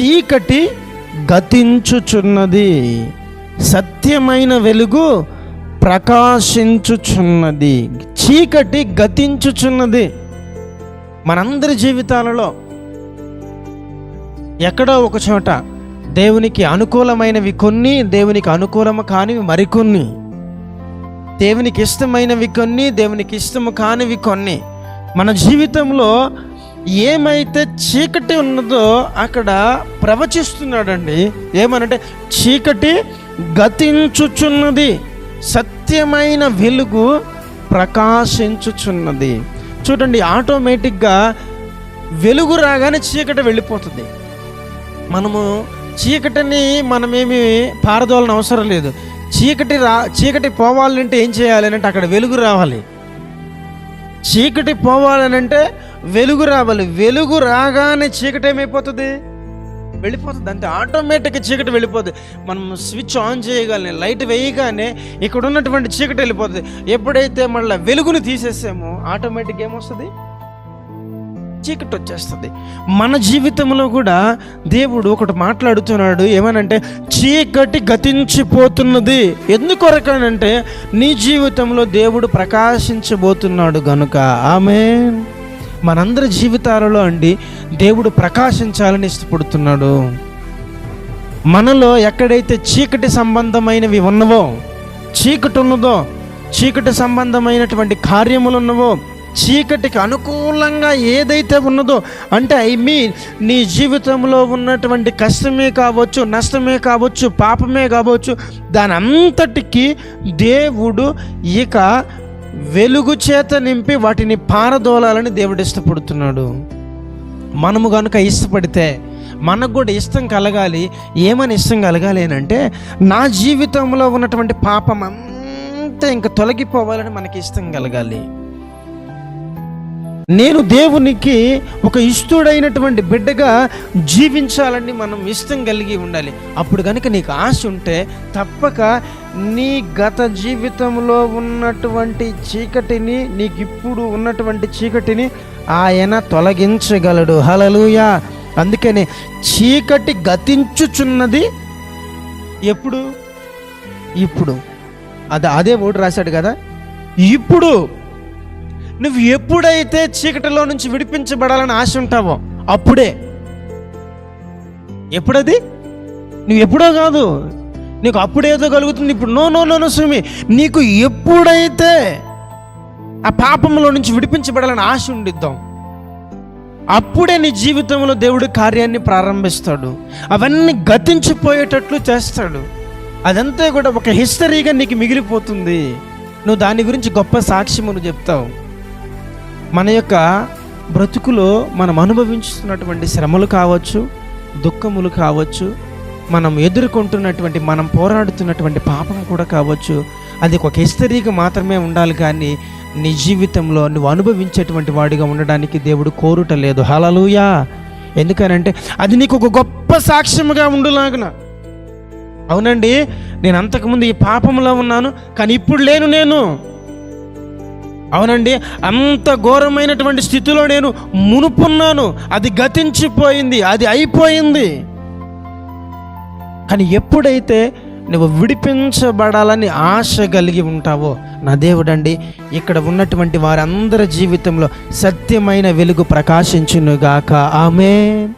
చీకటి గతించుచున్నది. సత్యమైన వెలుగు ప్రకాశించుచున్నది. చీకటి గతించుచున్నది. మనందరి జీవితాలలో ఎక్కడో ఒక చోట దేవునికి అనుకూలమైనవి కొన్ని దేవునికి అనుకూలము కానివి మరికొన్ని. దేవునికి ఇష్టమైనవి కొన్ని దేవునికి ఇష్టము కానివి కొన్ని. మన జీవితంలో ఏమైతే చీకటి ఉన్నదో అక్కడ ప్రవచిస్తున్నాడండి. ఏమనంటే చీకటి గతించుచున్నది సత్యమైన వెలుగు ప్రకాశించుచున్నది. చూడండి ఆటోమేటిక్గా వెలుగు రాగానే చీకటి వెళ్ళిపోతుంది. మనము చీకటిని మనమేమి పారదోలని అవసరం లేదు. చీకటి రా చీకటి పోవాలంటే ఏం చేయాలి అంటే అక్కడ వెలుగు రావాలి. చీకటి పోవాలనంటే వెలుగు రావాలి. వెలుగు రాగానే చీకటి ఏమైపోతుంది? వెళ్ళిపోతుంది. అంతే ఆటోమేటిక్గా చీకటి వెళ్ళిపోతుంది మనం స్విచ్ ఆన్ చేయగలని లైట్ వేయగానే ఇక్కడ ఉన్నటువంటి చీకటి వెళ్ళిపోతుంది ఎప్పుడైతే మళ్ళీ వెలుగును తీసేసామో ఆటోమేటిక్ ఏమొస్తుంది? చీకటి వచ్చేస్తుంది. మన జీవితంలో కూడా దేవుడు ఒకటి మాట్లాడుతున్నాడు ఏమనంటే చీకటి గతించిపోతున్నది. ఎందుకొరకనంటే నీ జీవితంలో దేవుడు ప్రకాశించబోతున్నాడు గనుక. ఆమె మనందరి జీవితాలలో అండి దేవుడు ప్రకాశించాలని ఇష్టపడుతున్నాడు. మనలో ఎక్కడైతే చీకటి సంబంధమైనవి ఉన్నవో చీకటి ఉన్నదో చీకటి సంబంధమైనటువంటి కార్యములు ఉన్నవో చీకటికి అనుకూలంగా ఏదైతే ఉన్నదో అంటే ఐ మీన్ నీ జీవితంలో ఉన్నటువంటి కష్టమే కావచ్చు నష్టమే కావచ్చు పాపమే కావచ్చు దాని అంతటికి దేవుడు ఇక వెలుగు చేత నింపి వాటిని పారదోలాలని దేవుడు ఇష్టపడుతున్నాడు. మనము కనుక ఇష్టపడితే మనకు కూడా ఇష్టం కలగాలి. ఏమని ఇష్టం కలగాలి అని అంటే నా జీవితంలో ఉన్నటువంటి పాపం అంతా ఇంకా తొలగిపోవాలని మనకి ఇష్టం కలగాలి. నేను దేవునికి ఒక ఇష్టడైనటువంటి బిడ్డగా జీవించాలని మనం ఇష్టం కలిగి ఉండాలి. అప్పుడు కనుక నీకు ఆశ ఉంటే తప్పక నీ గత జీవితంలో ఉన్నటువంటి చీకటిని నీకు ఇప్పుడు ఉన్నటువంటి చీకటిని ఆయన తొలగించగలడు. హలలుయా అందుకని చీకటి గతించుచున్నది ఎప్పుడు? ఇప్పుడు. అది అదే ఓటు రాశాడు కదా. ఇప్పుడు. నువ్వు ఎప్పుడైతే చీకటిలో నుంచి విడిపించబడాలని ఆశ ఉంటావో అప్పుడే. ఎప్పుడది? నువ్వు ఎప్పుడో కాదు. నీకు అప్పుడేదో కలుగుతుంది. ఇప్పుడు నో నో నో స్వామి. నీకు ఎప్పుడైతే ఆ పాపంలో నుంచి విడిపించబడాలని ఆశ ఉండిద్దాం అప్పుడే నీ జీవితంలో దేవుడు కార్యాన్ని ప్రారంభిస్తాడు. అవన్నీ గతించిపోయేటట్లు చేస్తాడు. అదంతా కూడా ఒక హిస్టరీగా నీకు మిగిలిపోతుంది. నువ్వు దాని గురించి గొప్ప సాక్ష్యము నువ్వు చెప్తావు. మన యొక్క బ్రతుకులో మనం అనుభవించుతున్నటువంటి శ్రమలు కావచ్చు దుఃఖములు కావచ్చు మనం ఎదుర్కొంటున్నటువంటి మనం పోరాడుతున్నటువంటి పాపం కూడా కావచ్చు. అది ఒక హిస్టరీగా మాత్రమే ఉండాలి కానీ నీ జీవితంలో నువ్వు అనుభవించేటువంటి వాడిగా ఉండడానికి దేవుడు కోరుట లేదు. హలలుయా ఎందుకనంటే అది నీకు ఒక గొప్ప సాక్ష్యముగా ఉండులాగున. అవునండి నేను అంతకుముందు ఈ పాపంలో ఉన్నాను కానీ ఇప్పుడు లేను నేను. అవునండి అంత ఘోరమైనటువంటి స్థితిలో నేను మునుపున్నాను. అది గతించిపోయింది అది అయిపోయింది. కానీ ఎప్పుడైతే నువ్వు విడిపించబడాలని ఆశ కలిగి ఉంటావో నా దేవుడండి ఇక్కడ ఉన్నటువంటి వారందరి జీవితంలో సత్యమైన వెలుగు ప్రకాశించునుగాక. ఆమె